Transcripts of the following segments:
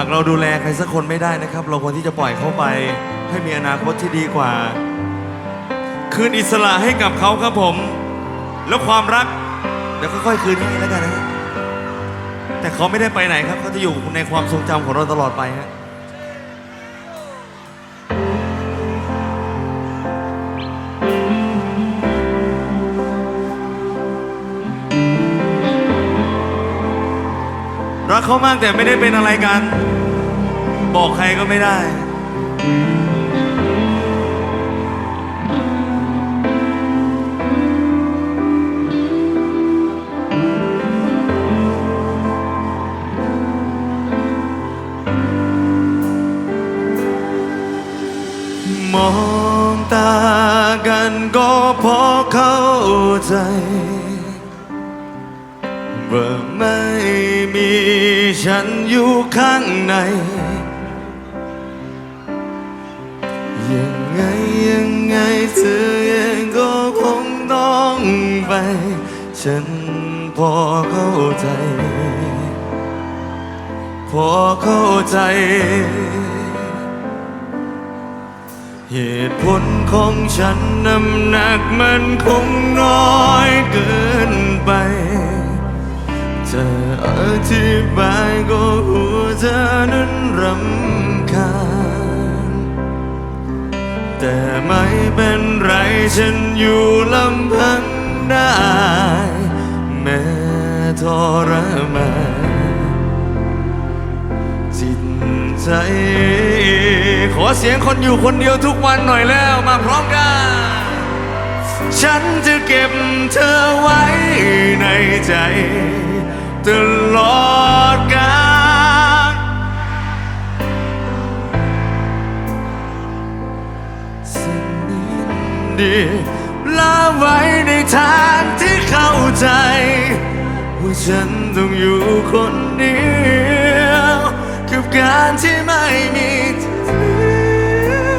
ากเราดูแลใครสักคนไม่ได้นะครับ เราควรที่จะปล่อยเขาไป ให้มีอนาคตที่ดีกว่า คืนอิสระให้กับเขาครับผม แล้วความรักเดี๋ยวค่อยๆคืนให้แล้วกันนะแต่เขาไม่ได้ไปไหนครับเขาจะอยู่ในความทรงจำของเราตลอดไปฮะรักเขามากแต่ไม่ได้เป็นอะไรกัน บอกใครก็ไม่ได้ มองตากันก็พอเข้าใจว่าไม่มีฉันอยู่ข้างใน เธอเองก็คงต้องไป ฉันพอเข้าใจ พอเข้าใจ เหตุผลของฉันน้ำหนักมันคงน้อยเกินไปจะอธิบายก็หัวเธอนั้นรำ ไม่เป็นไรฉันอยู่ลำพังได้ แม้ทรมานจิตใจ ขอเสียงคนอยู่คนเดียวทุกวันหน่อยแล้วมาพร้อมกัน ฉันจะเก็บเธอไว้ในใจ ตลอดกาล ดีลาไว้ในทางที่เข้าใจ ว่าฉันต้องอยู่คนเดียว กับการที่ไม่มีเธอ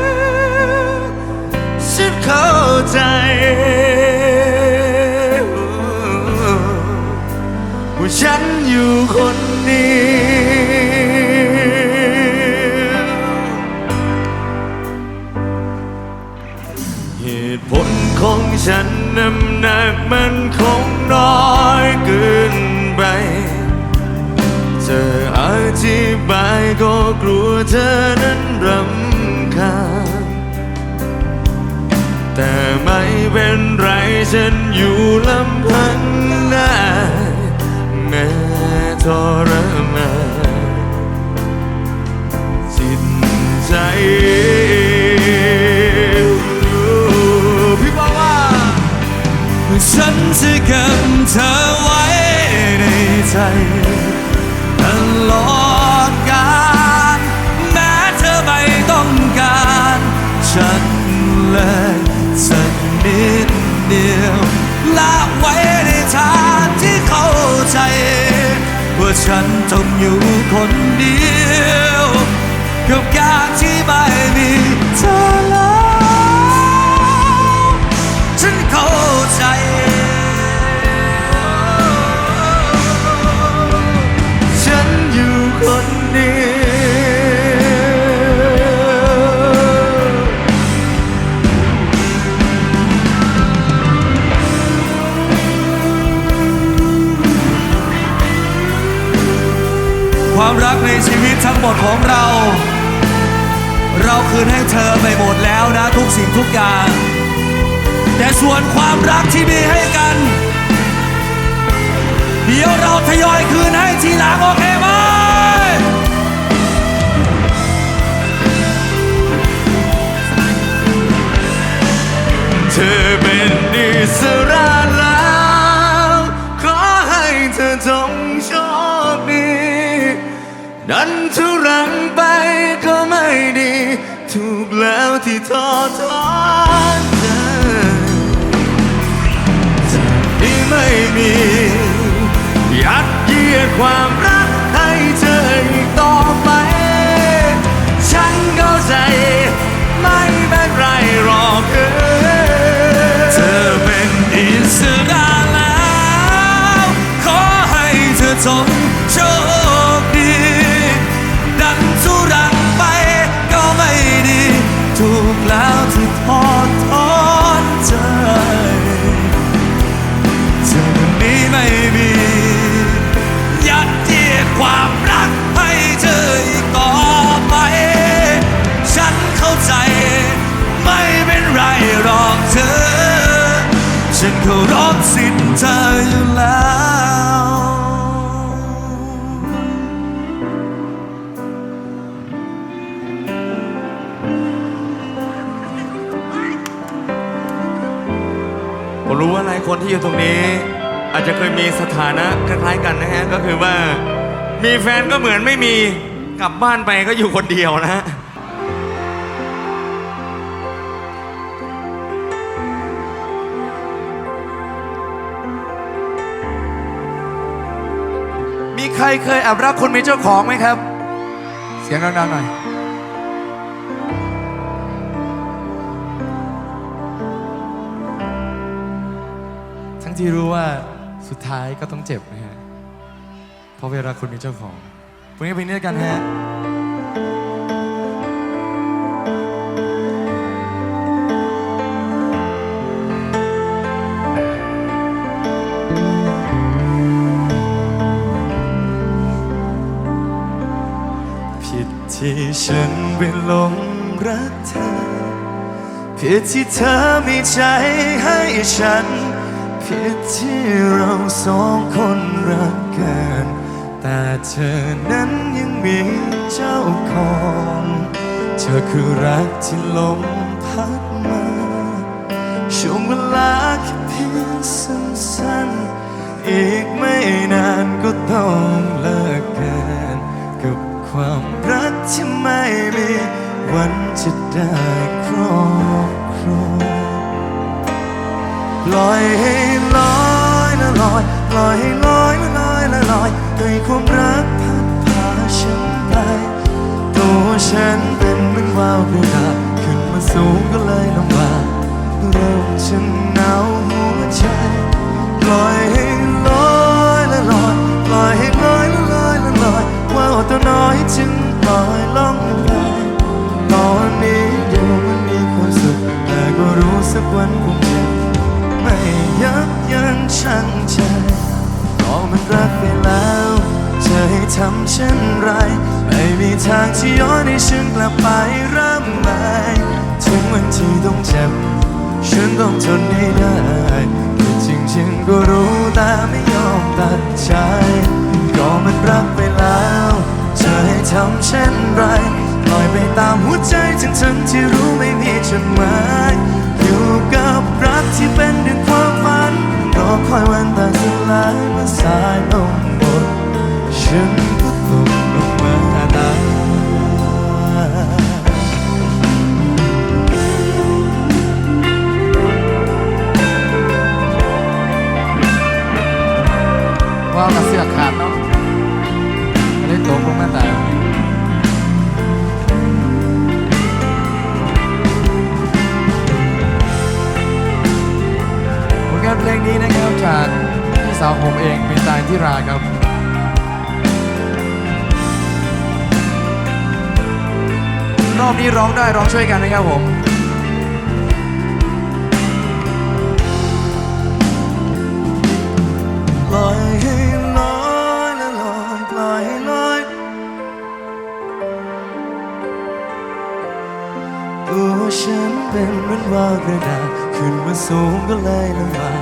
ฉันเข้าใจ ฉันน้ำหนักมันคงน้อยเกินไปจะอธิบายก็กลัวเธอนั้นรำคาญแต่ไม่เป็นไรฉันอยู่ลำพังได้แม้ทรมาน ใจตลอดกาลแม้เธอไม่ต้องการ ฉันเลยสักนิดเดียวละไว้ในทางที่เข้าใจ ว่าฉันต้องอยู่คนเดียว กับการที่ไม่มีเธอ ความรักในชีวิตทั้งหมดของเรา เราคืนให้เธอไปหมดแล้วนะทุกสิ่งทุกอย่าง แต่ส่วนความรักที่มีให้กัน เดี๋ยวเราทยอยคืนให้ทีหลังโอเคไหมเธอเป็นอิสร ดันทุรังไปก็ไม่ดี ถูกแล้วที่ทอดทอนเธอจากที่ไม่มี ยัดเยียดความรัก คนที่อยู่ตรงนี้ อาจจะเคยมีสถานะคล้ายๆกันนะฮะก็คือว่ามีแฟนก็เหมือนไม่มีกลับบ้านไปก็อยู่คนเดียวนะฮะมีใครเคยแอบรักคนมีเจ้าของไหมครับ เสียงดังๆหน่อย ที่รู้ว่าสุดท้ายก็ต้องเจ็บนะฮะ เพราะเวลาคนมีเจ้าของเพลงนี้เพลงนี้กันฮะผิดที่ฉันไปหลงรักเธอผิดที่เธอมีใจให้ฉันิดที่เราสองคนรักกัน แต่เธอนั้นยังมีเจ้าของ เธอคือรักที่ลมพัดมาช่วงเวลาแค่เพียงสั้นๆ อีกไม่นานก็ต้องเลิกกันกับความรักที่ไม่มีวันจะได้ครอง ลอยให้ลอยละลอยลอยให้ลอยละลอยละลอยให้ความรักพัดพาฉันไปตัวฉันเป็นเหมือนว่าวกระดาษขึ้นมาสูงก็เลยลำบากเริ่มจะหนาวหัวใจลอยให้ลอยละลอยลอยให้ลอยละลอยละลอยว่าวตัวน้อยจึงลอยล่องไปตอนนี้ดูมันมีความสุขแต่ก็รู้สักวันคง ยับยั้งชั่งใจพอมันรักไปแล้วจะให้ทำเช่นไร ไม่มีทางที่ย้อนให้ฉันกลับไปเริ่มใหม่ถึงวันที่ต้องเจ็บ ฉันต้องทนให้ได้แต่จริงๆก็รู้แต่ไม่ยอมตัดใจก็มันรักไปแล้วจะให้ทำเช่นไรปล่อยไปตามหัวใจทั้งทั้งที่รู้ไม่มีจุดหมายอยู่ กับรักที่เป็นดังความฝันรอคอยวันตายสลายเมื่อสายลงหมดฉันก็ตกลงมาตายว่าวกับเสือกขาดเนาะเลยตกลงมาตาย ผลงานเพลงนี้นะครับจากพี่สาวผมเองเป็นตายที่ราครับรอบนี้ร้องได้ร้องช่วยกันนะครับผมลอยให้ลอยและลอยปล่อยให้ลอยตัวฉันเป็นเหมือนว่ากระดาษ ขึ้นมาสูงก็เลยลำบาก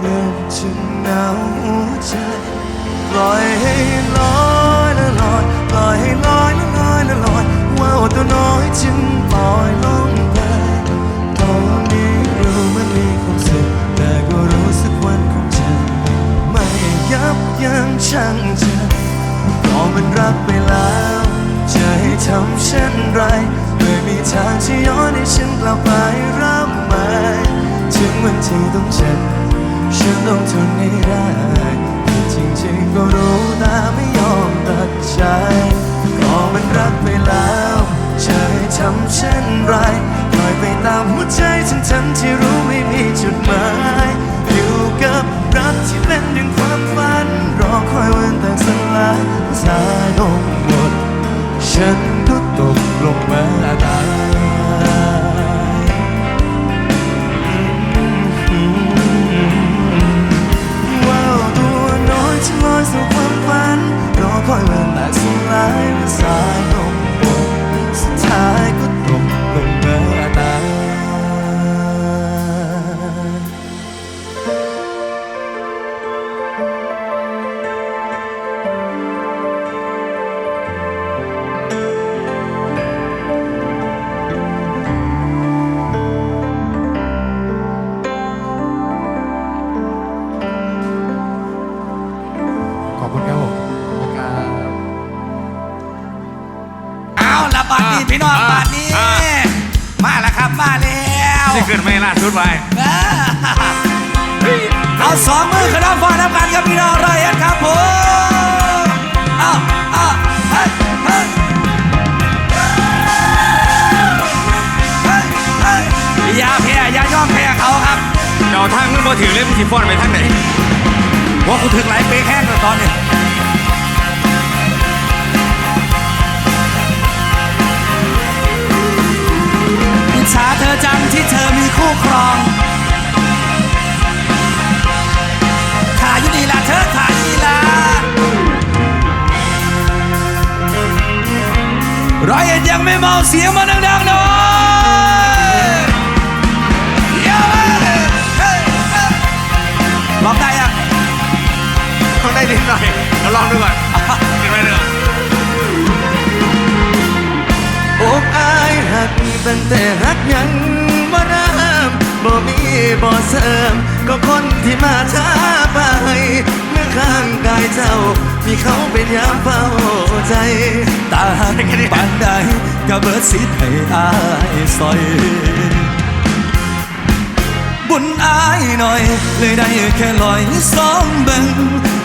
เริ่มจะหนาวหัวใจปล่อยให้ลอยละลอยปล่อยให้ลอยละลอยละลอยว่าวตัวน้อยจึงปล่อยลงไปตอนนี้รู้มันมีความสุขแต่ก็รู้สักวันคงจะไม่ยับยั้งชั่งใจพอมันรักไปแล้ว จะให้ทำเช่นไรไม่มีทางที่ย้อนให้ฉันกลับไปริ่มใหม่ถึงวันที่ต้องเจ็บฉันต้องทนให้ได้จริงๆก็รู้แต่ไม่ยอมตัดใจก็มันรักไปแล้วจะให้ทำเช่นไรปล่อยไปตามหัวใจทั้งๆที่รู้ไม่มีจุดหมายอยู่กับรักที่เป็นดังความฝัน รอคอยวันแตกสลายสายลงหมด ฉันก็ตกลงมาตายว้าวตัวน้อยฉันลอยสู่ความฝันรอคอยเวลาสลายเป็นสาย ถือเล่มสิฟ้อนไปทางไหนว่ากูถึงไหลเป๊กแห้งแล้วตอนนี้อิจฉาเธอจังที่เธอมีคู่ครองถ่ายอยู่นี่ละเธอถ่ายนี่ละร้อยเอ็ดยังไม่เมาเสียงมาดังๆหน่อย ได้นิดหน่อยเราลองดูก่อนกินไปเถอะอกอายหักตั้งแต่หักยังบ่น้ำบ่มีบ่เสริม ก็คนที่มาช้าไป เมื่อข้างกายเจ้า มีเขาเป็นยามเฝ้าใจ ตาหันปานใดก็เบิดสิทธิ์ให้อายซอยบุญอายหน่อย เลยได้แค่ลอยสองเบิ่ง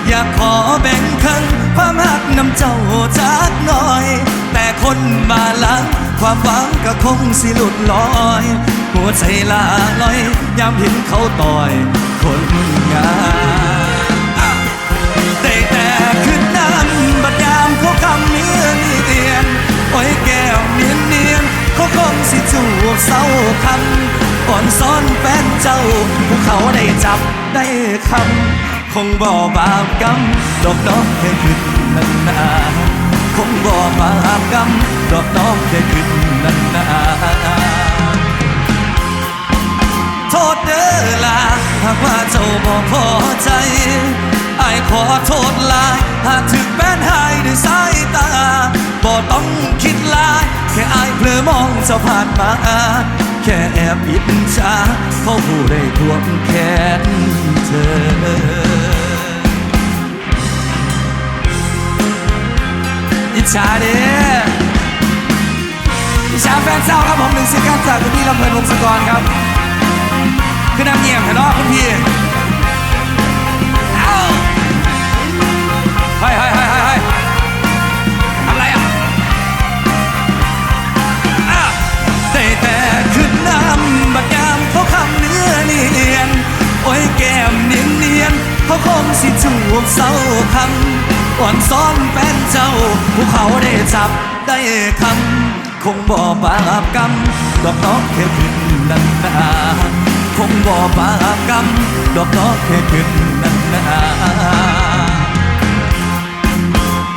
อยากขอแบ่งครึ่งความหักน้ำเจ้าจากหน่อย แต่คนมาลังความหวังก็คงสิหลุดลอย หัวใจลาลอยยามเห็นเขาต่อย คนงามแต่แต่ขึ้นนั้นบัดยามเขาคำเนียนเนียนโอ้ยแก้วเนียนเนียนเขาคงสิจูบเศร้าคำก่อนซ้อนแฟนเจ้าผู้เขาได้จับได้คำ คงบ่บาปกรรมดอกน้องแค่ขึ้นนั้นนาคงบ่บาปกรรมดอกน้องแค่ขึ้นนั้นนาโทษเด้อลาหากว่าเจ้าบ่พอใจไอ้ขอโทษลายหากถึกแป้นหายด้วยสายตาบ่ต้องคิดลายแค่อายเผลอมองเจ้าผ่านมาแค่แอบอิจฉาเขาผู้ได้ทวงแขน เธออิจฉาดิอิจฉาแฟนเศร้าครับผมหนึ่งสิการจากคุณพี่ลำเพลินวงศกรครับ คงสิจูบเศร้าคำอ่อนซ้อนแฟนเจ้าผู้เขาได้จับได้คำคงบ่บาปกรรมดอกน้องแค่ขึ้นนันนาคงบ่บาปกรรมดอกน้องแค่ขึ้นนันนา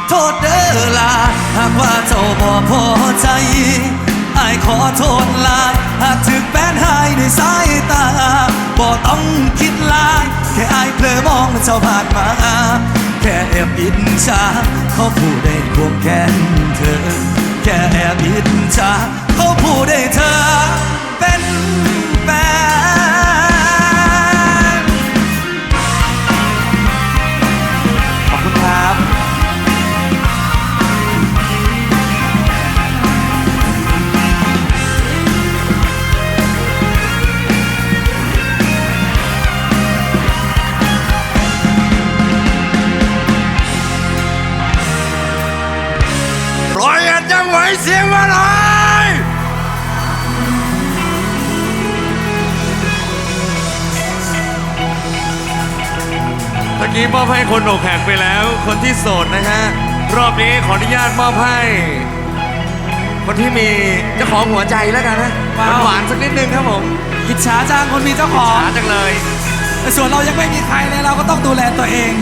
โทษเด้อลาหากว่าเจ้าบ่พอใจ อายขอโทษลาย หากถึกแป้นหายด้วยสายตาบ่ต้องคิดลาย แค่อายเผลอมองเจ้าผ่านมา แค่แอบอิจฉาเขาผู้ได้ควงแขนเธอ แค่แอบอิจฉาเขาผู้ได้เธอเป็น สียงมาหน่อยเมื่อกี้มอบให้คนอกหักไปแล้ว คนที่โสดนะฮะ รอบนี้ขออนุญาตมอบให้ คนที่มีเจ้าของหัวใจแล้วกันนะว้าวหวานๆสักนิดนึงครับผมอิจฉาจังคนมีเจ้าของหาจังเลย แต่ส่วนเรายังไม่มีใครเลยเราก็ต้องดูแลตัวเอง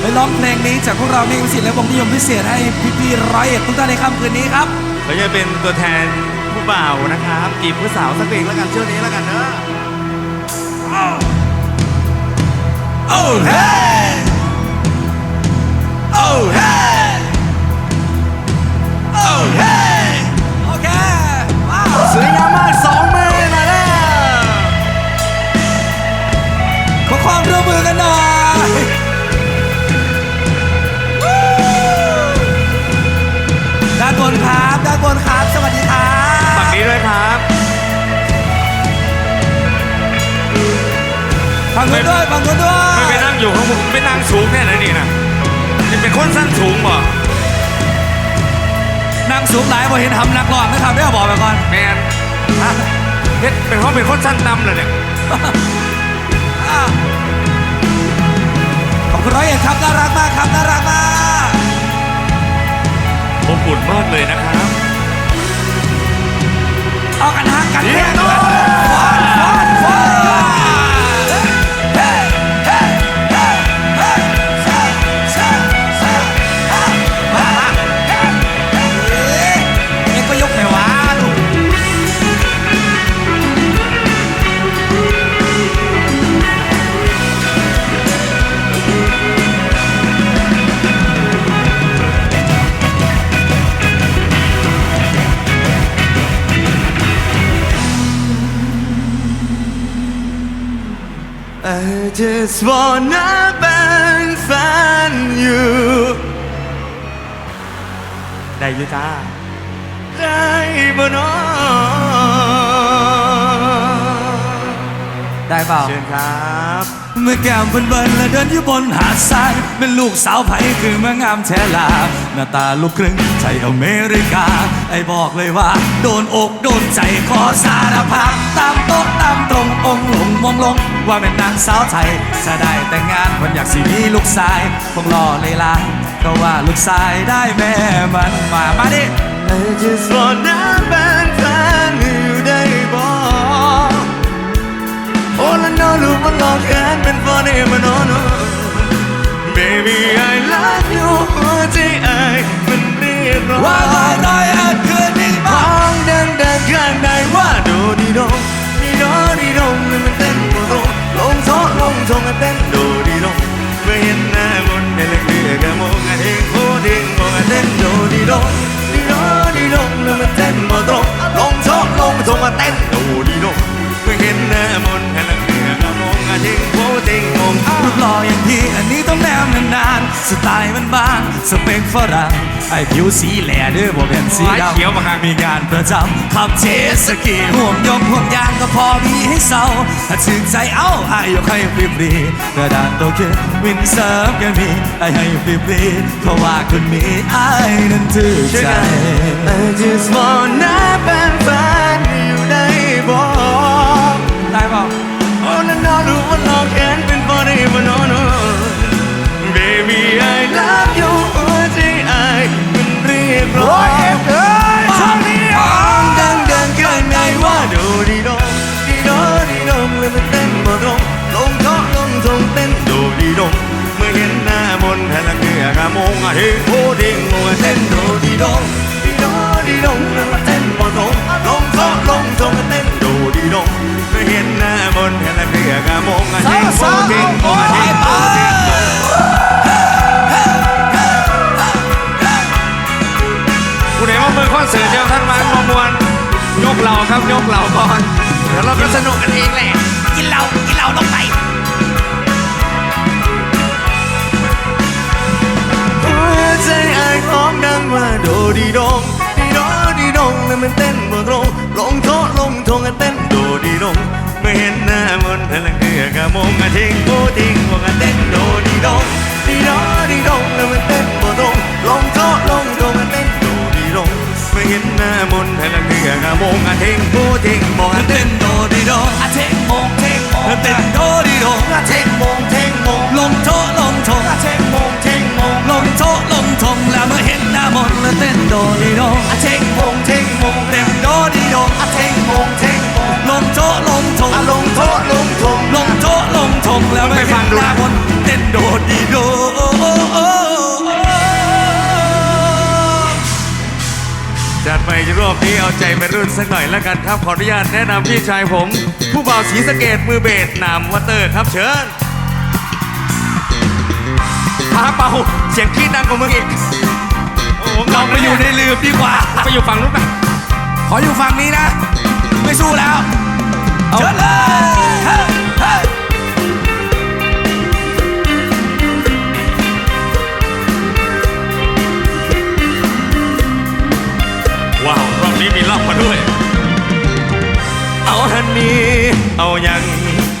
เฮ้ยร้องเพลงนี้จากพวกเราเมฆวิสิตและวงนิยมพิเศษให้พี่ๆร้อยเอ็ดทุกท่านในค่ำคืนนี้ครับเขาจะเป็นตัวแทนผู้บ่าวนะครับจีบผู้สาวสักเพลงแล้วกันช่วงนี้แล้วกันเนอะโอ้เฮ้โอ้เฮ้โอ้เฮ้โอเคว้าวสวยงามมากสองมือมาแล้วขอความร่วมมือกันหน่อย ฟังกันด้วยฟังกันด้วยไม่ไปนั่งอยู่ข้างบนไม่นั่งสูงแค่ไหนนี่นะนี่เป็นคนสั้นสูงบ่นั่งสูงหลายบ่เห็นทำนักร้องนะครับได้บอกไปก่อนแมนฮะเฮ็ดเป็นเพราะเป็นคนสั้นดำเลยเนี่ยอะขอบคุณร้อยเอ็ดครับน่ารักมากครับน่ารักมากผมปุ่นมากเลยนะครับเอากันฮักกันเดี๋แน่ยวด้วยฟาดฟาดฟาด I just wanna เป็นแฟน you ได้อยูจ้า ได้บ่เนอได้เปล่า เชิญครับ เมื่อแก้มเบิ่นๆและเดินอยู่บนหาดทรายเป็นลูกสาวไผคือเมื่องามแท้ลาหน้าตาลูกครึ่งไทยอเมริกา ไอ้บอกเลยว่า โดนอกโดนใจขอสารภาพตามโต๊ะตามตรงองค์หลงมองลง ว่าเป็นนางสาวไทยจะได้แต่งงานคนอยากสิมีลูกชายคงรอเลยล่ะก็ว่าลูกชายได้แม่มันมามาดิ I just wanna เป็ อ้ละนอรู้ว่าหลอกแค้นเป็น funny มันนอน Baby I love you หัวใจไอ้มันเรียกร้องว่าลอยน้อยอาจคืนนี้มมาองเดินเดินข้างในว่าโดดีโดดีโดดีโดมันมันเต้นโมโตลงโซลงทงกันเต้นโดดีโดเมื่อเห็นหน้ามนต์ในเล็กเดือกะมองกันเองโคดิ้งมองกันเต้นโดดีโดดีโดดีโดแล้วมันเต้นโมโตลงโซลงทงกันเต้นโดดีโด สไตล์มันบางสเปคฝรั่งไอ้ผิวสีแหล่เด้อบ่เป็นสีดำเขียวบางครั้งมีงานประจำขับเจตสกีห่วงยงห่วงยางก็พอมีให้เศร้าถ้าชื่นใจเอ้าไอ้ยกให้ฟรีๆกระดานโตเกียววินเซิร์ฟกันมีไอ้ให้ฟรีๆเพราะว่าคนมีไอ้นั้นถือช่วยใจกัน I just wanna เงอะเฮโคดิ้งมงอะเต้นโดดีโดดีโดดีดเลยมันเต้นบ่ตรงลงเคาะลงทงเต้นโดดีดเมื่อเห็นหน้ามนต์ให้ละเกือกะมงอะเฮโคดิ้งงอะเฮโคดิ้งมงผู้ใดว่ามือคอนเสิร์ตเดียวท่านมามมวนยกเราครับยกเราก่อนเดี๋ยวเราก็สนุกกันเองแหละ โดดีดงดีโดดีดงแล้วมันเต้นบ่ตรงลงโทษลงทงกันเต้นโดดีดงไม่เห็นหน้ามันต์พลังเกือกะมงกะทิ้งโบทิ้งวงกันเต้นโดดีดง อบนี้เอาใจไปรุ่นสักหน่อยแล้วกันครับ ขออนุญาตแนะนำพี่ชายผม ผู้บ่าวสีสะเกตมือเบสนามวัตเตอร์ครับเชิญพาเป่าเสียงขี้ดังกว่ามึงอีกเราไปอยู่ในลืมดีกว่า ไปอยู่ฝั่งนู้นไปขออยู่ฝั่งนี้นะ ไม่สู้แล้ว เชิญเลย นี้มีล่ำมาด้วย เอาทันนี้ เอายัง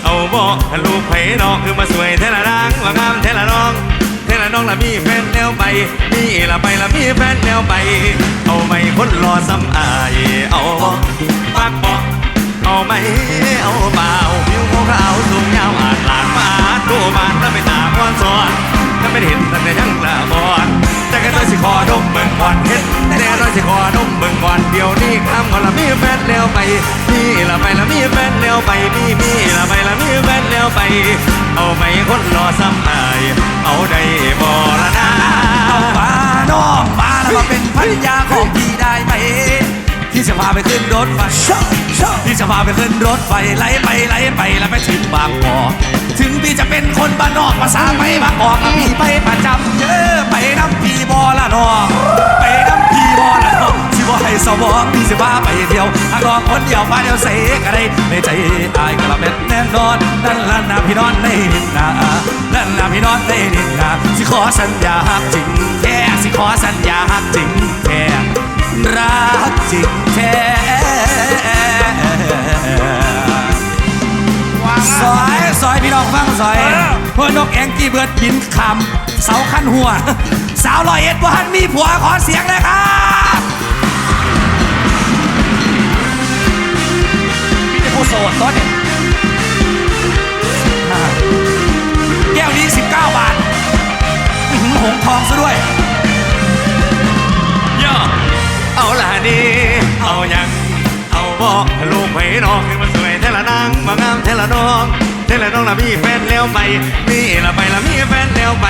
เอาบ่ลูกไผ่นอกคือมาสวยเทละนางว่างามเทละน้องเทละน้องละมีแฟนแล้วไปมีละไปละมีแฟนแล้วไป เอาไม่คนรอซ้ำอาย เอาบ่ปากบ่เอาไม่เอาเปล่าผิวขาวสูงยาวอาจหลากมาดูบานแล้วไม่ตาก้อนซ้อนถ้าไม่เห็นตั้งแต่ยังละบอนแต่ก็ต้องสิขอดมเบิ่งก่อนเฮ็ดแต่ สิขอดมเบิ่งก่อนเดี๋ยวนี้คำก็ละมีแฟนแล้วไปมีละไปละมีแฟนแล้วไปมีมีละไปละมีแฟนแล้วไป เอาไม่คนรอซ้ำอายเอาได้บ่ละนะเอามาน้องมาแล้วมาเป็นภรรยาของพี่ได้ไหมพี่จะพาไปขึ้นรถไฟพี่จะพาไปขึ้นรถไฟไล่ไปไล่ไปแล้วไปถึงบางกอกถึงพี่จะเป็นคนบ้านนอกภาษาไม่บางกอกแล้วพี่ไปประจำเยอะไปน้ำพี่บอละน้องไปน้ำ พี่บอละน้องสิบ่ให้สมองพี่สิพาไปเที่ยวหากน้องคนเดียวมาเดียวเสกอะไรในใจอายกระเม็ดแน่นอนนั่นล่ะนะพี่นอนในนินนานั่นละพี่นอนในนินนาสิขอสัญญาหักจริงแท้สิขอสัญญาหักจริงแท้รักจริงแท้ซอยซอยพี่น้องฟังซอยเพื่อนกแองกี้เบิร์ดบินคำเสาขั้นหัว สาวลอยเอ็ดวันมีผัวขอเสียงเลยครับมีแต่ผู้โสดต้นเนี่ยแก้วนี้ 19 บาทหือหงทองซะด้วยย่อเอาละนี่เอายัง เอาบ่ลูกไผ่นอกคือมาสวยเทละนางมางามเทละน้อง เทละน้องละมีแฟนแล้วไปมีละไปละมีแฟนแล้วไป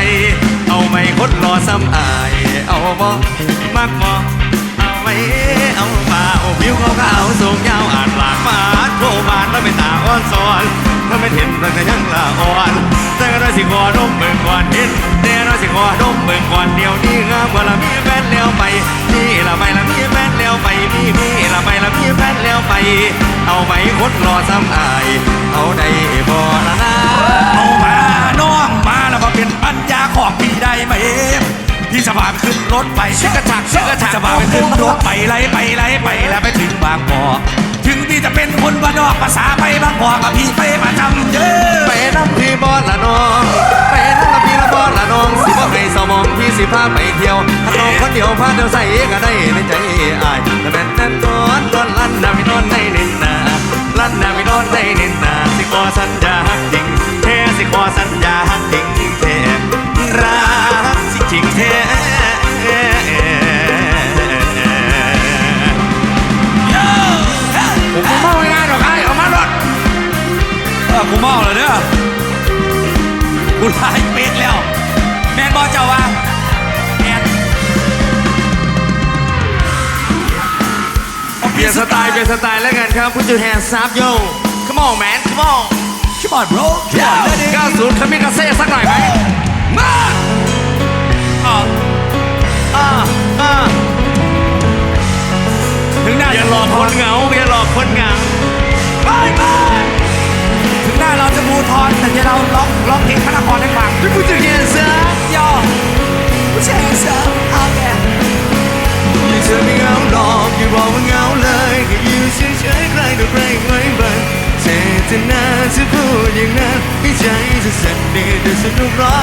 เอาไม่คดรอซ้ำอาย เอาบ่มักบ่เอาไว้เอามาเอาผิวเขาวๆสูงยาวอ่านหลากมาโคบานแล้วเป็นตาอ้อนซ้อนถ้าไม่เห็นตั้งแต่ยังละอ่อน สิขอดมเบิ่งก่อนเห็นแน่นอนสิขอดมเบิ่งก่อนเดี๋ยวนี้งามกว่าละมีแฟนแล้วไปนี่ละไปละมีแฟนแล้วไปมีมีละไปละมีแฟนแล้วไป เอาไปคนรอซ้ำอาย เอาได้บ่ละนะเอามาน้องมาแล้วมาเป็นปัญญาของพี่ได้ไหม พี่จะพาไปขึ้นรถไปชึกกระชักชึกกระชักจะพาไปขึ้นรถไปไล่ไปไล่ไปแล้วไปถึงบางกอกถึงพี่จะเป็นคนบ้านนอกภาษาไปบางกอกกับพี่ไปประจำเยอะไปน้ำพี่บอสละน้องไปน้ำพี่ละบอสละน้องสิบ่ให้สมองพี่สิพาไปเที่ยวถ้าน้องคนเดียวพาเดียวใส่ก็ได้ในใจอายแต่แม่นนั่นนอนนอนลั่นนาพี่นอนในนินนาลั่นนาพี่นอนในนินนาสิขอสัญญา กูไล่เป็ดแล้ว แมนบอเจ้าว่าแมนเปลี่ยนสไตล์เปลี่ยนสไตล์แล้วกันครับ Put your hands up yo Come on man Come on ชิบอนโบรแย่เลยดิ90คามิกาเซ่สักหน่อยไหมมาอ่าอ่าอ่าถึงหน้าอย่าหลอกคนเหงาอย่าหลอกคนเหงา เรแต่เดี๋ยวเราร้องร้องเพลงพระนครให้ฟัง Put your hands up ย่อผู้ชายเสิร์ฟเอาแกอย่าเธอไม่เหงาหรอกอย่าบอกว่าเหงาเลยแค่อยู่เฉยๆใครต่อใครไว้บังเจตนาจะพูดอย่างนั้นให้ใจจะสั่นดีแต่สนุกหรอ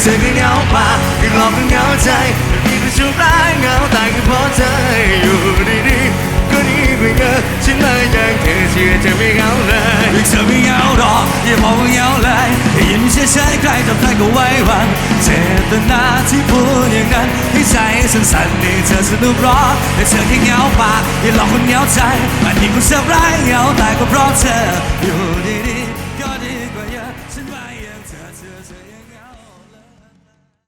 เธอก็เหงาปากที่หลอกก็เหงาใจที่ก็ชุบร้ายเหงาตายก็เพราะเธออยู่ดีๆ ก็นี่ก็เงอฉันเลยยังเธอเชื่อจะไม่เหงาเลยเธอไม่เหงาหรอกอย่าบอกว่าเหงาเลยได้ยินเฉยๆใ